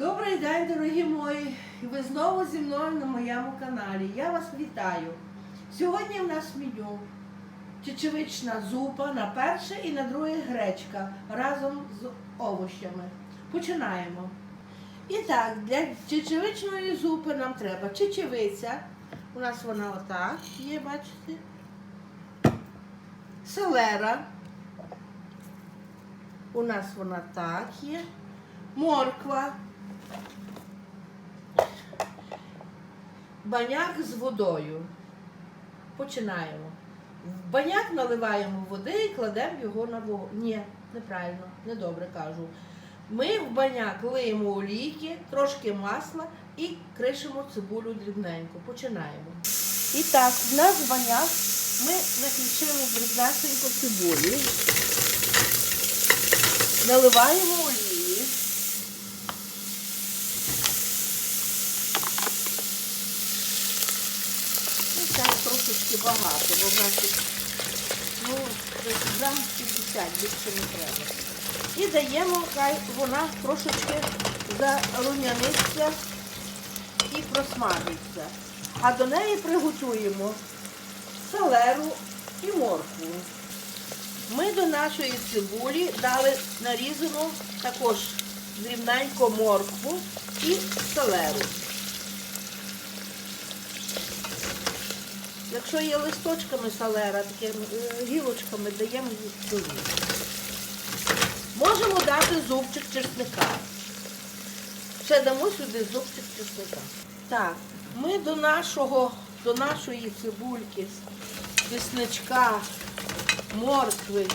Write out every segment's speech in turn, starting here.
Добрий день, дорогі мої! Ви знову зі мною на моєму каналі. Я вас вітаю. Сьогодні в нас меню чечевична зупа на перше і на друге гречка разом з овощами. Починаємо. І так, для чечевичної зупи нам треба чечевиця. У нас вона отак є, бачите? Селера. У нас вона так є. Морква. Баняк з водою. Починаємо. В баняк наливаємо води і кладемо його на вогонь. Ні, неправильно, недобре кажу. Ми в баняк лиємо олійки, трошки масла і кришимо цибулю дрібненько. Починаємо. І так, в нас в баняк ми накрішили дрібнесенько цибулі. Наливаємо олії. Ну, так трошечки багато, бо значить, ну, десь грам 50, більше не треба. І даємо, хай вона трошечки зарум'яниться і просмажиться. А до неї приготуємо салеру і моркву. Ми до нашої цибулі дали нарізану також дрібненько моркву і селеру. Якщо є листочками салера, такими е, гілочками, даємо їх. Можемо дати зубчик чесника. Ще дамо сюди зубчик чесника. Так, ми до нашого, до нашої цибульки, чесничка, моркви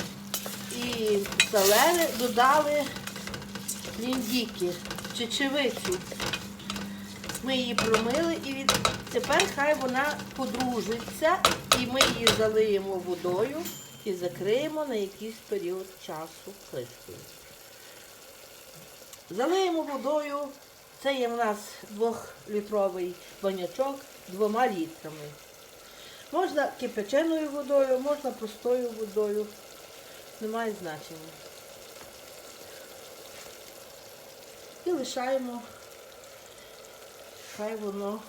і селери додали ліндіки, чечевицю. Ми її промили і від... тепер хай вона подружиться і ми її залиємо водою і закриємо на якийсь період часу кришкою. Залиємо водою, це є в нас двохлітровий банячок двома літрами. Можна кипяченою водою, можна простою водою. Немає значення. І лишаємо, хай воно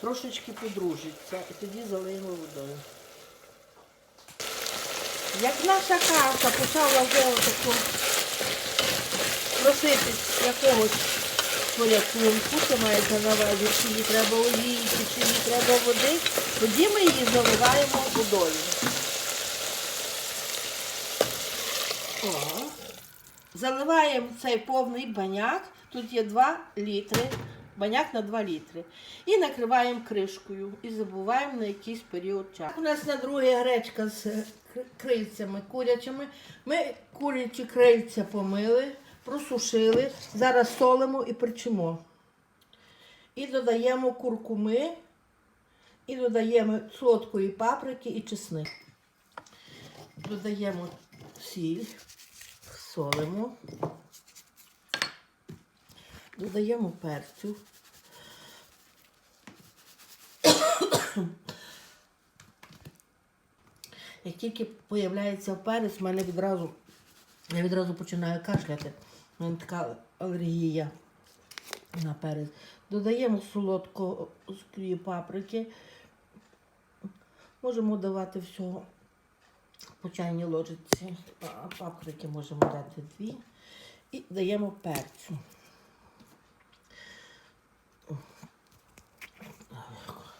трошечки подружиться і тоді залиємо водою. Як наша каша почала вже отаку просити якогось порятунку, це мається на увазі, чи їй треба олійки, чи їй треба води, тоді ми її заливаємо водою. О. Заливаємо цей повний баняк, тут є 2 літри, баняк на 2 літри. І накриваємо кришкою і забуваємо на якийсь період часу. У нас на друге гречка з крильцями курячими. Ми курячі крильця помили, просушили, зараз солимо і перчимо. І додаємо куркуми, і додаємо солодкої паприки і чесник. Додаємо сіль, солимо, додаємо перцю. Як тільки появляється перець, в мене відразу, я відразу починаю кашляти. У мене така алергія на перець. Додаємо солодкої паприки. Можемо давати всього по чайній ложечці. А паприки можемо дати дві. І даємо перцю.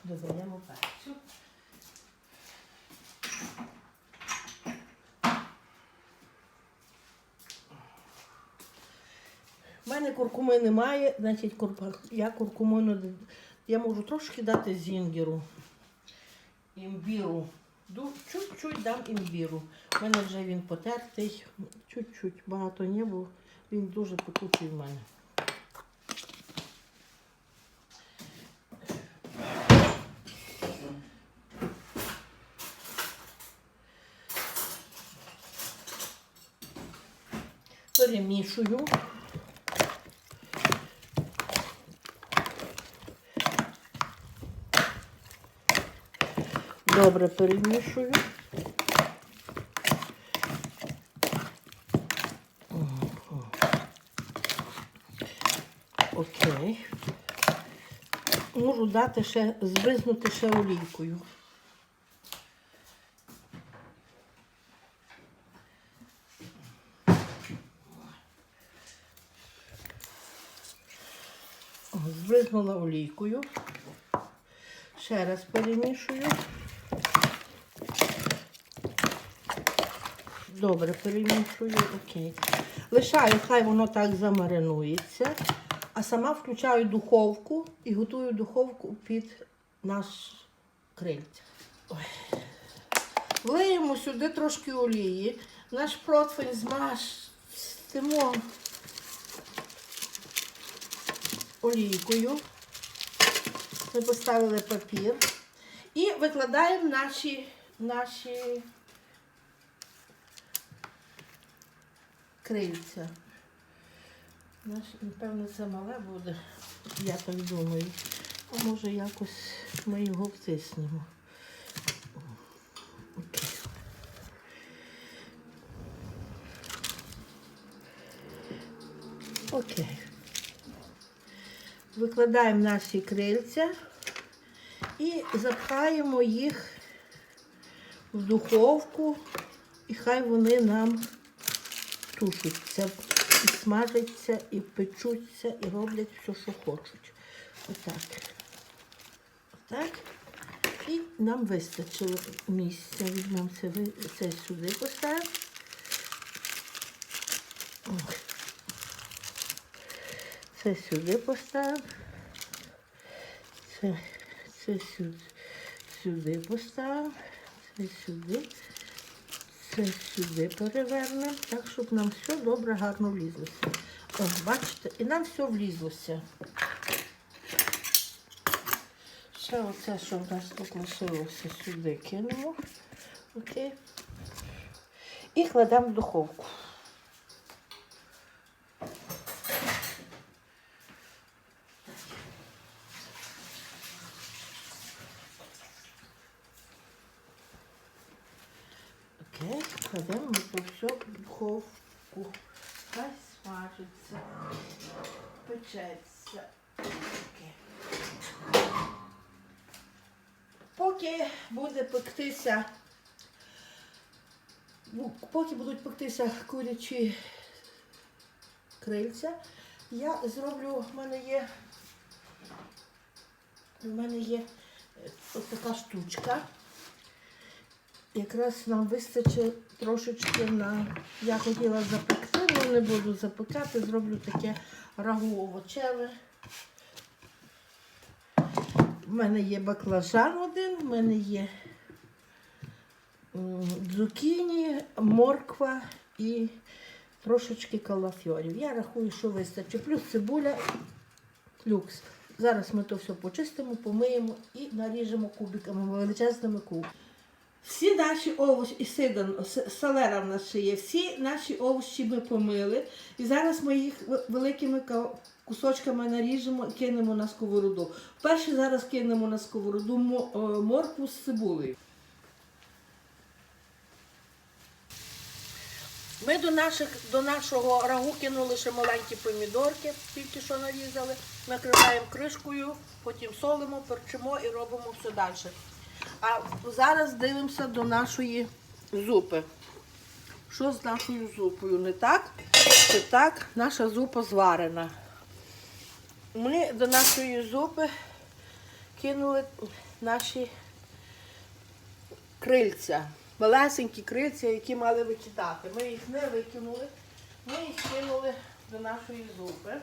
Додаємо перцю. У мене куркуми немає, значить я куркуму не я можу трошки дати зінгеру, імбіру. Чуть-чуть дам імбіру. У мене вже він потертий, чуть-чуть багато не було. Він дуже потучий в мене. перемішую. Добре перемішую. Окей. Можу дати ще, збризнути ще олійкою. Збризнула олійкою. Ще раз перемішую. Добре, перемішую, окей. Лишаю, хай воно так замаринується, а сама включаю духовку і готую духовку під наш крильця. Влиємо сюди трошки олії. Наш противень змастимо олійкою. Ми поставили папір і викладаємо наші, наші крильця. Наш, напевно, це мале буде, я так думаю. А може якось ми його втиснемо. Окей. Викладаємо наші крильця і запхаємо їх в духовку, і хай вони нам тушаться, і смажаться, і печуться, і роблять все, що хочуть. Отак. Отак. І нам вистачило місця. Візьмемо це сюди поставимо. Це сюди поставимо. Це, це сюди, сюди поставимо. Це сюди. Це сюди перевернемо, так, щоб нам все добре, гарно влізлося. О, бачите, і нам все влізлося. Ще оце, що в нас тут лишилося, сюди кинемо. Окей. І кладемо в духовку. Окей, кладемо все в духовку. Хай смажиться, печеться. Поки буде пектися, ну, поки будуть пектися курячі крильця, я зроблю, в мене є, в мене є е, ось така штучка. Якраз нам вистачить трошечки на. Я хотіла запекти, але не буду запекати, зроблю таке рагу овочеве. У мене є баклажан один, в мене є дзукіні, морква і трошечки калафьорів. Я рахую, що вистачить. Плюс цибуля, люкс. Зараз ми то все почистимо, помиємо і наріжемо кубиками, величезними кубиками. Всі наші овочі, і сидан, салера в нас ще є, всі наші овочі ми помили. І зараз ми їх великими кусочками наріжемо і кинемо на сковороду. Перше зараз кинемо на сковороду е, моркву з цибулею. Ми до, наших, до нашого рагу кинули ще маленькі помідорки, тільки що нарізали. Накриваємо кришкою, потім солимо, перчимо і робимо все далі. А зараз дивимося до нашої зупи. Що з нашою зупою? Не так? Чи так? Наша зупа зварена. Ми до нашої зупи кинули наші крильця. Малесенькі крильця, які мали викидати. Ми їх не викинули, ми їх кинули до нашої зупи.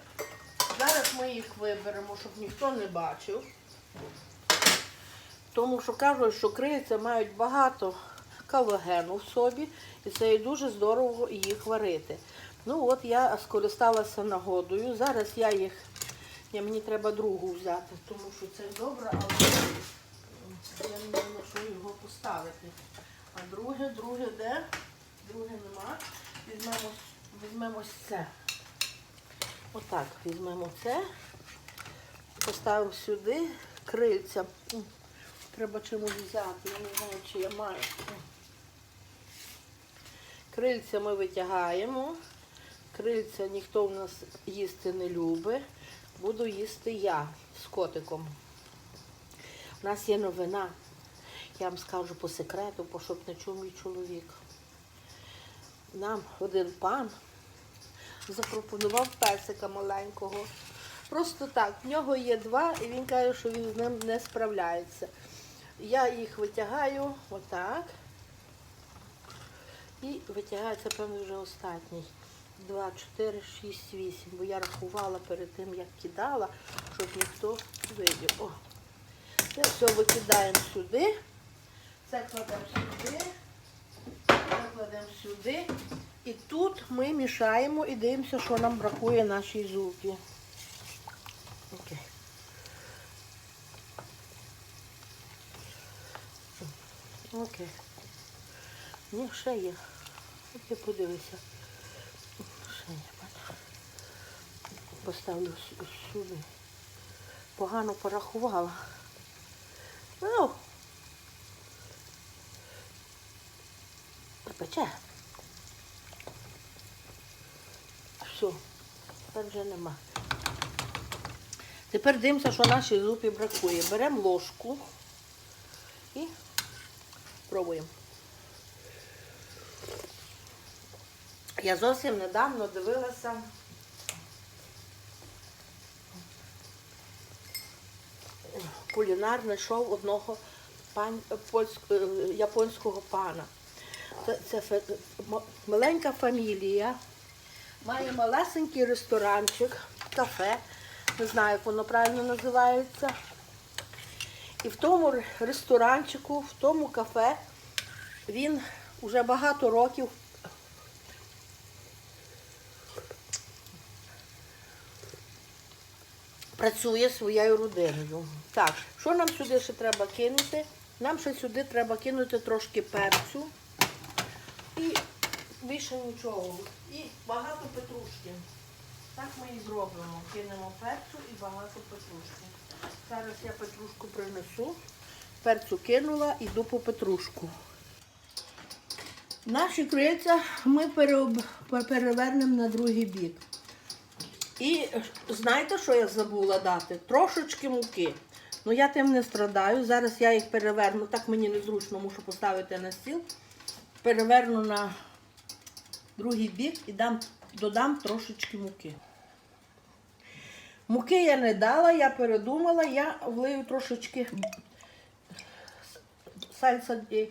Зараз ми їх виберемо, щоб ніхто не бачив. Тому що кажуть, що крильця мають багато колагену в собі, і це є дуже здорово їх варити. Ну от я скористалася нагодою. Зараз я їх, ні, мені треба другу взяти, тому що це добре, але я не що його поставити. А друге, друге де? Друге нема. Візьмемо, візьмемо це. Отак, візьмемо це, поставимо сюди крильця. Треба чимось взяти, я не знаю, чи я маю. Крильця ми витягаємо. Крильця ніхто в нас їсти не любить. Буду їсти я з котиком. У нас є новина. Я вам скажу по секрету, бо щоб не чув мій чоловік. Нам один пан запропонував песика маленького. Просто так, в нього є два, і він каже, що він з ним не справляється. Я їх витягаю отак. І витягається, певно, вже останній. 2, 4, 6, 8. Бо я рахувала перед тим, як кидала, щоб ніхто видів. О. Це все викидаємо сюди. Це кладемо сюди. Це кладемо сюди. І тут ми мішаємо і дивимося, що нам бракує нашій зупі. Окей. Окей. Ні, ще є. От я подивися. Ще є. Поставлю сюди. Погано порахувала. Ну. Пече. Все, тепер вже нема. Тепер дивимося, що нашій зупі бракує. Беремо ложку і пробуємо. Я зовсім недавно дивилася кулінарне шоу одного пан, польськ- е, японського пана. Це, це фе- маленька фамілія, має малесенький ресторанчик, кафе, не знаю, як воно правильно називається. І в тому ресторанчику, в тому кафе він вже багато років працює своєю родиною. Так, що нам сюди ще треба кинути? Нам ще сюди треба кинути трошки перцю і більше нічого. І багато петрушки. Так ми і зробимо. Кинемо перцю і багато петрушки. Зараз я петрушку принесу. Перцю кинула, іду по петрушку. Наші крильця ми перевернемо на другий бік. І знаєте, що я забула дати? Трошечки муки. Ну я тим не страдаю. Зараз я їх переверну. Так мені незручно, мушу поставити на стіл. Переверну на другий бік і дам, додам трошечки муки. Муки я не дала, я передумала, я влию трошечки сальса ді,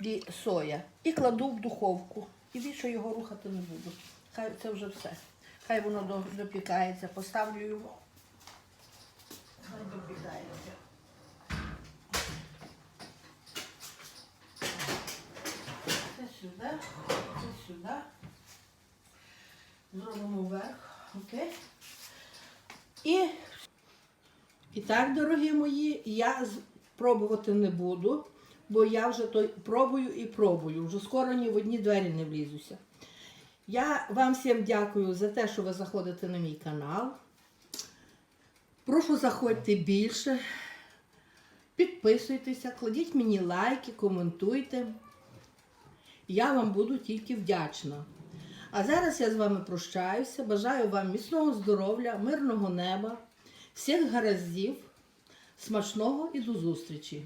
ді соя і кладу в духовку. І більше його рухати не буду. Хай це вже все. Хай воно до- допікається. Поставлю його. Хай допікається. Це сюди, це сюди. Зробимо вверх. Окей. І, і так, дорогі мої, я пробувати не буду, бо я вже той пробую і пробую. Вже скоро ні в одні двері не влізуся. Я вам всім дякую за те, що ви заходите на мій канал. Прошу заходьте більше. Підписуйтеся, кладіть мені лайки, коментуйте. Я вам буду тільки вдячна. А зараз я з вами прощаюся. Бажаю вам міцного здоров'я, мирного неба, всіх гараздів, смачного і до зустрічі!